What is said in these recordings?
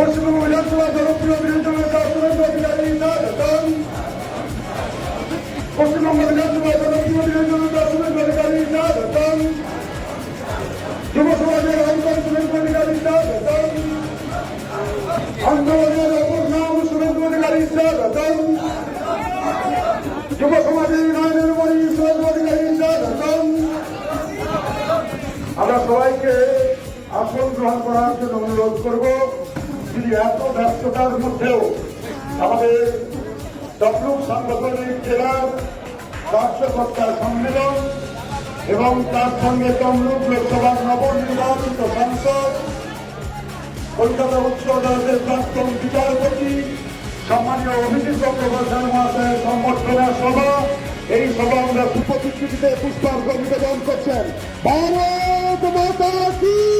পশ্চিমবঙ্গ বিধানসভা জনপ্রিয় বিধানসভা নেতা সুরেন্দ্র অধিকারী স্বাগতম পশ্চিমবঙ্গ বিধানসভা জনপ্রিয় বিধানসভা নেতা সুরেন্দ্র অধিকারী স্বাগতম যুব সমাজের অন্তর সুরেন্দ্র অধিকারী স্বাগতম আন্দোলনের অপর নাম সুরেন্দ্র অধিকারী স্বাগতম যুব সমাজের উন্নয়নের মণি সুরেন্দ্র অধিকারী স্বাগতম আমরা সবাইকে আসন গ্রহণ করার জন্য অনুরোধ করব। যদি এত ব্যস্ততার মধ্যেও। আমাদের তমলুক সাংগঠনিক জেলার রাষ্ট্রকর্তা সম্মেলন এবং তার সঙ্গে তমলুক লোকসভার নবনির্বাচিত সাংসদ, কলকাতা উচ্চ আদালতের প্রাক্তন বিচারপতি, সম্মানীয় অভিজিৎ প্রফেসর মহাশয়ের সম্বর্ধনা সভা, এই সভা আমরা সুপ্রতিষ্ঠিতে পুষ্পার্ঘ নিবেদন করছেন। ভারত মাতা কি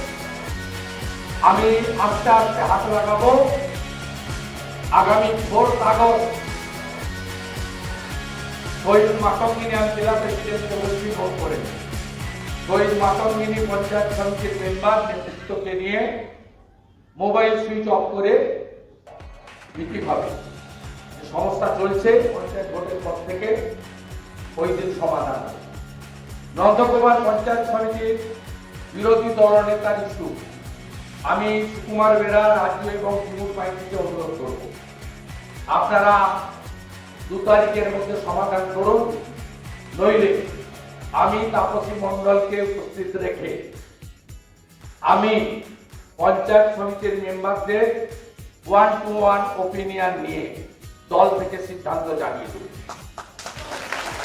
আমি আস্তে আস্তে হাত লাগাবো। আগামী ফোর্থ আগস্ট শহীদ মাতঙ্গিনী জেলা প্রেসিডেন্টকে বলছি ভোট করে। শহীদ মাতঙ্গিনী পঞ্চায়েত সমিতির মেম্বার নেতৃত্বকে নিয়ে মোবাইল সুইচ অফ করে মিটিং হবে। সমস্যা চলছে, পঞ্চায়েত ভোটের পর থেকে ওই দিন সমাধান। নন্দকুমার পঞ্চায়েত সমিতির বিরোধী দল নেতার ইস্যু। আমি কুমার বেরা রাজ্য এবং তৃণমূল পার্টিকে অনুরোধ করব। আপনারা দু তারিখের মধ্যে সমাধান করুন, নইলে আমি তাপসী মন্ডলকে উপস্থিত রেখে আমি পঞ্চায়েত সমিতির মেম্বারদের ওয়ান টু ওয়ান ওপিনিয়ন নিয়ে দল থেকে সিদ্ধান্ত জানিয়ে দেব।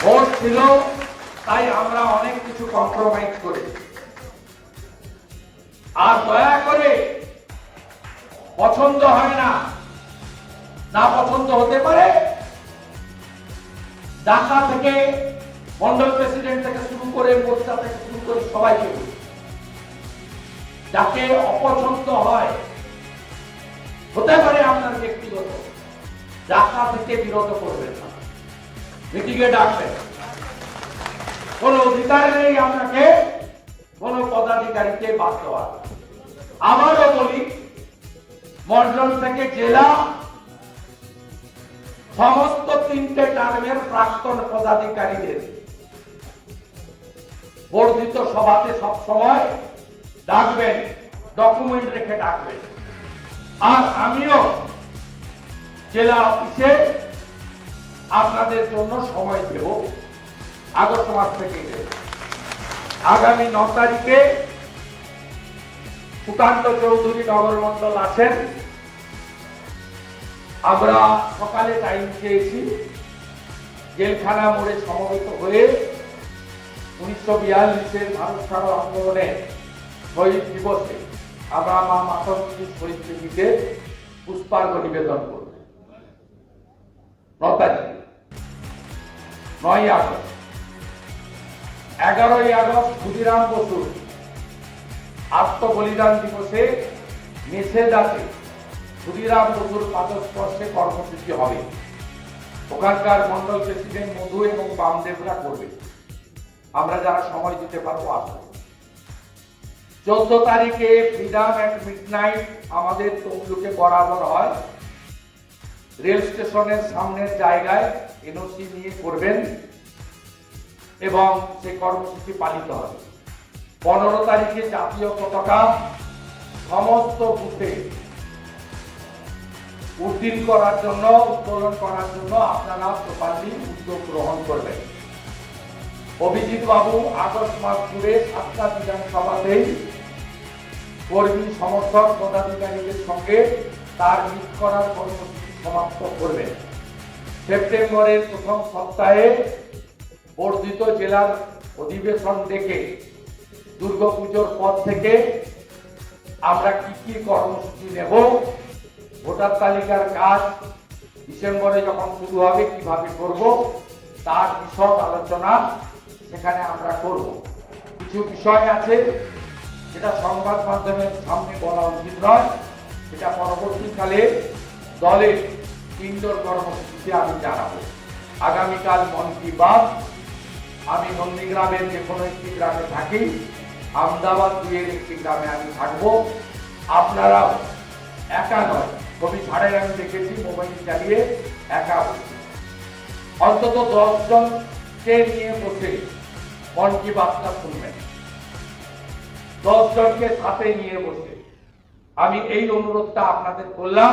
ভোট ছিল, তাই আমরা অনেক কিছু কম্প্রোমাইজ করেছি। আর দয়া করে পছন্দ হয় না না পছন্দ হতে পারে, ঢাকা থেকে মন্ডল প্রেসিডেন্ট থেকে শুরু করে মোর্চা থেকে শুরু করে সবাইকে। যাকে অপছন্দ হয়, হতে পারে আপনার ব্যক্তিগত, ঢাকা থেকে বিরত করবেন না মিটিংয়ে ডাকবেন কোন অধিকার নেই আপনাকে আবারও বলি মন্ডল থেকে জেলা সমস্ত তিনটে টার্মের প্রাক্তন পদাধিকারীদের বর্ধিত সভাতে সব সময় ডাকবেন ডকুমেন্ট রেখে ডাকবেন। আর আমিও জেলা অফিসে আপনাদের জন্য সময় দেব, আগস্ট মাস থেকে আগামী ন তারিখে সুকান্ত চৌধুরী নগরমন্ডল আছেন। আমরা সকালে টাইম চেয়েছি জেলখানা মোড়ে সমবেত হয়ে উনিশশো বিয়াল্লিশের ভারত ছাড়ো আন্দোলনে শহীদ দিবসে আমরা মা মাতঙ্গী শহীদ দেবীকে পুষ্পার্ঘ নিবেদন করব। ন তারিখে নয় আগস্ট। এগারোই আগস্ট ক্ষুদিরাম বসু আত্মবলিদান দিবসে মেসেদাতে ক্ষুদিরাম বসুর পাদস্পর্শে কর্মসূচি হবে। ওখানকার মন্ডল প্রেসিডেন্ট মধু এবং বামদেবরা করবে। আমরা যারা সময় দিতে পারব, আসব। চোদ্দ তারিখে ফ্রিডাম অ্যাট মিড নাইট আমাদের তমলুকে বরাবর হয়। রেল স্টেশনের সামনের জায়গায় এনওসি নিয়ে করবেন এবং সেই কর্মসূচি পালিত হবে। পনেরো তারিখে জাতীয় পতাকা সমস্ত বুথে উদ্দিন করার জন্য, উত্তোলন করার জন্য আপনারা প্রপারলি উদ্যোগ গ্রহণ করবেন। অভিজিৎ বাবু আগস্ট মাস জুড়ে সাতটা বিধানসভাতেই কর্মী সমর্থক পদাধিকারীদের সঙ্গে তার মিট করার কর্মসূচি সমাপ্ত করবেন। সেপ্টেম্বরের প্রথম সপ্তাহে বর্ধিত জেলার অধিবেশন ডেকে দুর্গাপুজোর পর থেকে আমরা কি কি কর্মসূচি নেব, ভোটার তালিকার কাজ, ডিসেম্বরে যখন শুরু হবে, কীভাবে করব, তার বিশদ আলোচনা সেখানে আমরা করব। কিছু বিষয় আছে যেটা সংবাদ মাধ্যমের সামনে বলা উচিত নয়, সেটা পরবর্তীকালে দলের ইনডোর কর্মসূচিতে আমি জানাব। আগামীকাল মন কি বাত। আমি নন্দীগ্রামের যে কোনো একটি গ্রামে থাকি আহমেদাবাদ দুইয়ের একটি গ্রামে আমি থাকব। আপনারাও একা নয়, কবি ঝাড়ের আমি দেখেছি, মোবাইল চালিয়ে একা অন্তত দশজনকে নিয়ে বসে মন কি বার্তা শুনবেন। দশ জনকে সাথে নিয়ে বসে। আমি এই অনুরোধটা আপনাদের করলাম।